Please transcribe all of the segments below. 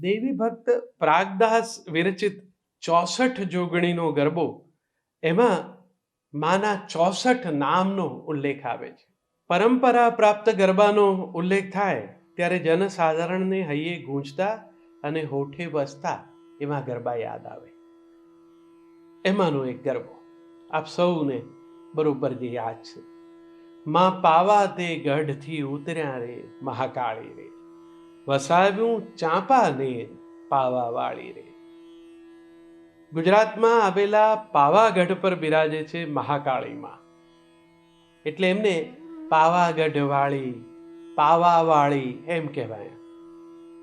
દેવી ભક્ત પ્રાગદાસ વિરચિત ચોસઠ જોગણીનો ગરબો એમાં માના ચોસઠ નામનો ઉલ્લેખ આવે છે. પરંપરા પ્રાપ્ત ગરબાનો ઉલ્લેખ થાય ત્યારે જનસાધારણને હૈયે ગૂંજતા અને હોઠે વસતા એમાં ગરબા યાદ આવે. એમાંનો એક ગરબો આપ સૌને બરોબર જે યાદ છે. માં પાવા તે ગઢથી ઉતર્યા રે, મહાકાળી રે. વસાવ્યું ચાંપા ને પાવા વાળી રે ગુજરાતમાં આવેલા પાવાગઢ પર બિરાજે છે મહાકાળીમાં. એટલે એમને પાવાગઢ વાળી પાવાવાળી એમ કહેવાય.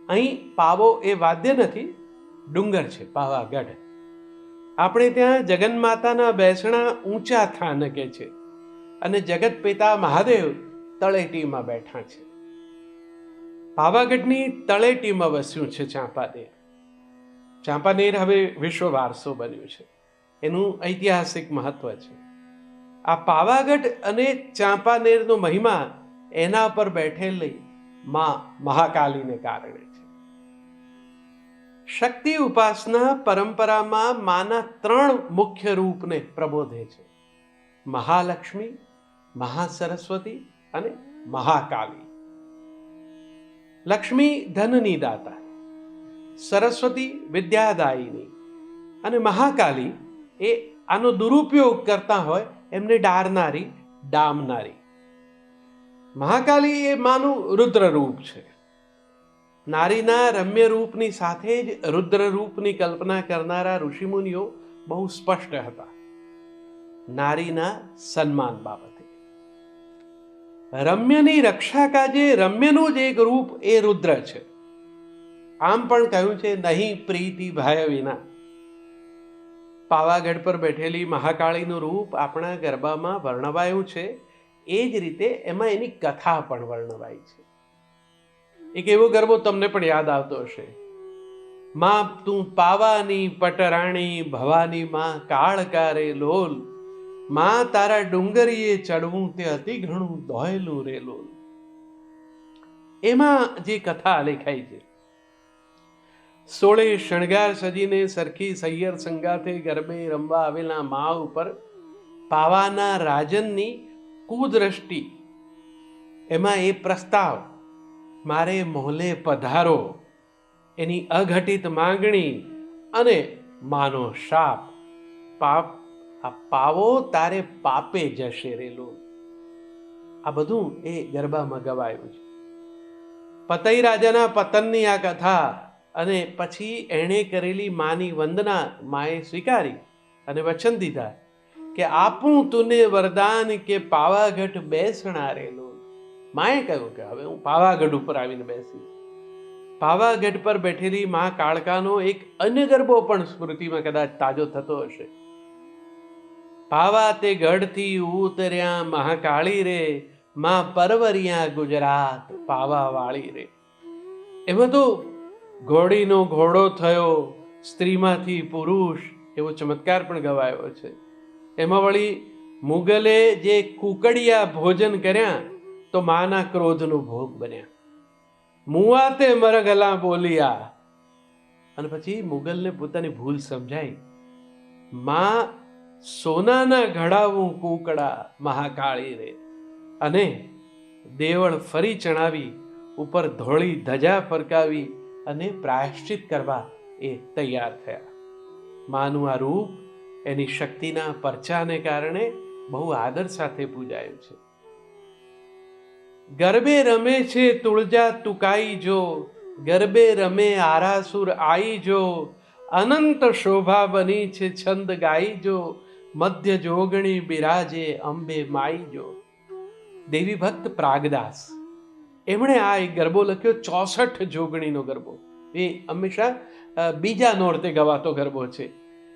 અહીં પાવો એ વાદ્ય નથી, ડુંગર છે, પાવાગઢ. આપણે ત્યાં જગન્માતાના બેસણા ઊંચા થાનકે છે અને જગત પિતા મહાદેવ તળેટીમાં બેઠા છે. પાવાગઢની તળેટીમાં વસ્યું છે ચાંપાનેર? ચાંપાનેર હવે વિશ્વ વારસો બન્યું છે. એનું ઐતિહાસિક મહત્વ છે. આ પાવાગઢ અને ચાંપાનેરનો મહિમા એના પર બેઠેલી માં મહાકાલીને કારણે છે. શક્તિ ઉપાસના પરંપરામાં માના ત્રણ મુખ્ય રૂપને પ્રબોધે છે. મહાલક્ષ્મી, મહાસરસ્વતી અને મહાકાલી. લક્ષ્મી ધનની દાતા, સરસ્વતી વિદ્યાદાયીની અને મહાકાલી એ આનો દુરુપયોગ કરતા હોય એમને ડારનારી, ડામનારી. મહાકાલી એ માનું રુદ્ર રૂપ છે. નારીના રમ્ય રૂપની સાથે જ રુદ્ર રૂપની કલ્પના કરનારા ઋષિમુનિઓ બહુ સ્પષ્ટ હતા. નારીના સન્માન બાબતે. રમ્યની રક્ષા કાજે રમ્યનું જ એક રૂપ એ રુદ્ર છે. આમ પણ કહ્યું છે, નહીં પ્રીતિ ભય વિના. પાવાગઢ પર બેઠેલી મહાકાળીનું રૂપ આપણા ગરબામાં વર્ણવાયું છે. એ જ રીતે એમાં એની કથા પણ વર્ણવાઈ છે. એક એવો ગરબો તમને પણ યાદ આવતો હશે. માં તું પાવાની પટરાણી, ભવાની માં કાળકારે લોલ માં તારા ડુંગરીએ ચડવું તે અતિ ઘણું દોયલું રેલું એમાં જે કથા લેખાઈ છે. સોળે શણગાર સજીને સરખી સૈયર સંગાથે ગરબે રમવા આવેલા મા ઉપર પાવાના રાજનની કુદ્રષ્ટિ એમાં એ પ્રસ્તાવ, મારે મોહલે પધારો, એની અઘટિત માંગણી અને માનો શાપ, પાપ આ પાવો તારે પાપે જશે રેલો આ બધું એ ગરબામાં ગવાયું છે. પતઈ રાજાના પતનની આ કથા અને પછી એણે કરેલી માની વંદના માએ સ્વીકારી અને વચન દીધા કે આપું તુને વરદાન કે પાવાગઢ બેસણા રેલો માએ કહ્યું કે હવે હું પાવાગઢ ઉપર આવીને બેસીશ. પાવાગઢ પર બેઠેલી મા કાળકાનો એક અન્ય ગરબો પણ સ્મૃતિમાં કદાચ તાજો થતો હશે. પાવા તે ગઢથી ઉતર્યા મહાકાળી રે, માં પરવરિયા ગુજરાત પાવા વાળી રે. એમાં તો ઘોડીનો ઘોડો થયો, સ્ત્રીમાંથી પુરુષ, એવો ચમત્કાર પણ ગવાયો છે. એમાં વળી મુગલે જે કુકડિયા ભોજન કર્યા, તો માના ક્રોધનો ભોગ બન્યા. મુવાતે મરગલા બોલિયા. અને પછી મુગલને પોતાની ભૂલ સમજાઈ. માં સોનાના ઘડાવું કુકડા મહાકાળી રે. અને દેવળ ફરી ચણાવી, ઉપર ધોળી ધજા ફરકાવી અને પ્રાયશ્ચિત કરવા એ તૈયાર થયા. માનું આ રૂપ એની શક્તિના પરચાને કારણે બહુ આદર સાથે પૂજાયું છે. ગરબે રમે છે તુળજા તુકાઈ જો, ગરબે રમે આરાસુર આઈ જો, અનંત શોભા બની છે છંદ ગાઈ જો મધ્ય જોગણી બિરાજે અંબે માઈ જો. દેવી ભક્ત પ્રાગદાસ. એમણે આ એક ગરબો લખ્યો, ચોસઠ જોગણીનો ગરબો. એ હંમેશા બીજા નોરતે ગવાતો ગરબો છે.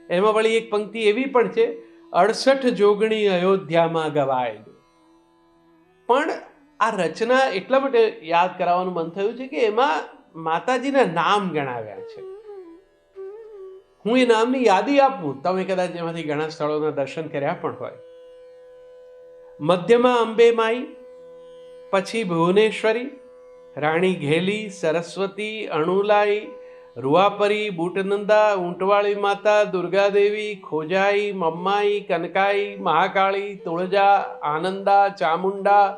એમાં વળી એક પંક્તિ એવી પણ છે, અડસઠ જોગણી અયોધ્યામાં ગવાય પણ આ રચના એટલા માટે યાદ કરાવવાનું મન થયું છે કે એમાં માતાજીના નામ ગણાવ્યા છે. હું એ નામની યાદી આપું. તમે કદાચ એમાંથી ઘણા સ્થળોના દર્શન કર્યા પણ હોય. મધ્યમાં અંબે માઈ, પછી ભુવનેશ્વરી, રાણી ઘેલી, સરસ્વતી, અણુલાઈ, રૂવાપરી, બુટનંદા, ઊંટવાળી માતા, દુર્ગાદેવી, ખોજાઈ, મમ્માઈ, કનકાઈ, મહાકાળી, તુળજા, આનંદા, ચામુંડા,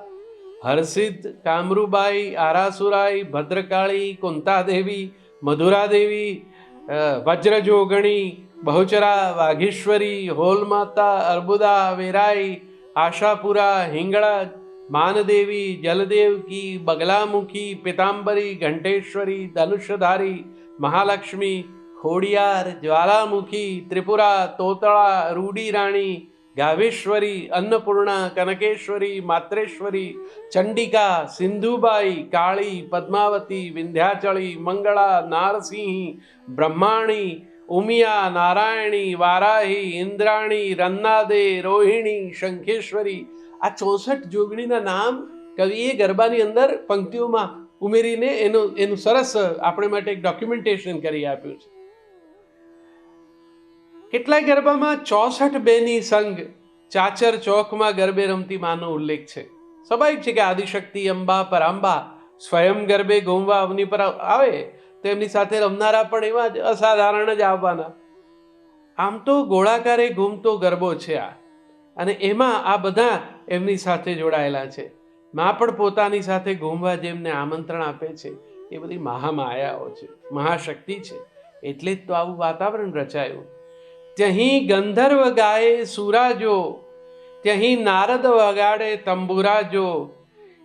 હરસિદ્ધ, કામરૂબાઈ, આરાસુરાઈ, ભદ્રકાળી, કુંતાદેવી, મધુરાદેવી વજ્રજોગણી, બહુચરા, વાઘેશ્વરી, હોલમાતા, અર્બુદા, વેરાઈ, આશાપુરા, હિંગળા, માનદેવી જલદેવકી બગલામુખી, પિતાંબરી, ઘંટેશ્વરી, ધનુષ્યધારી, મહાલક્ષ્મી, ખોડિયાર, જ્વાલામુખી, ત્રિપુરા, તોતળા, રૂડી રાણી ગાવેશ્વરી, અન્નપૂર્ણા, કનકેશ્વરી, માત્રેશ્વરી, ચંડિકા, સિંધુબાઈ, કાળી, પદ્માવતી, વિંધ્યાચળી, મંગળા, નારસિંહ, બ્રહ્માણી, ઉમિયા, નારાયણી, વારાહી, ઇન્દ્રાણી, રન્નાદે, રોહિણી, શંખેશ્વરી. આ ચોસઠ જોગણીના નામ કવિએ ગરબાની અંદર પંક્તિઓમાં ઉમેરીને એનું એનું સરસ આપણે માટે એક ડોક્યુમેન્ટેશન કરી આપ્યું છે. કેટલાય ગરબામાં ચોસઠ બેની સંગ ચાચર ચોકમાં ગરબે રમતી માનો ઉલ્લેખ છે. સ્વાભાવિક છે કે આદિશક્તિ, અંબા, પરાંબા, સ્વયં ગરબે ગોમવા અવની પર આવે, તો એમની સાથે રમનારા પણ એવા જ અસાધારણ જ આવવાના. આમ તો ગોળાકારે ઘૂમતો ગરબો છે આ, અને એમાં આ બધા એમની સાથે જોડાયેલા છે. માં પણ પોતાની સાથે ઘૂમવા જેમને આમંત્રણ આપે છે, એ બધી મહામાયાઓ છે, મહાશક્તિ છે, એટલે જ તો આવું વાતાવરણ રચાયું. ત્યહીં ગંધર્વ ગાય સુરાજો, ત્યહીં નારદ વગાડે તંબુરાજો,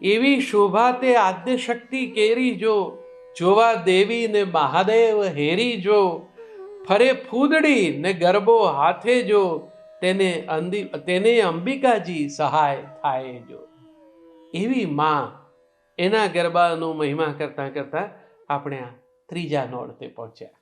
એવી શોભા તે આદ્ય શક્તિ કેરી જો જોવા દેવી ને મહાદેવ હેરી જો ફરે ફૂદડી ને ગરબો હાથે જો તેને અંદી, તેને અંબિકાજી સહાય થાય જો એવી માં એના ગરબાનો મહિમા કરતાં કરતાં આપણે આ ત્રીજા નોળતે પહોંચ્યા.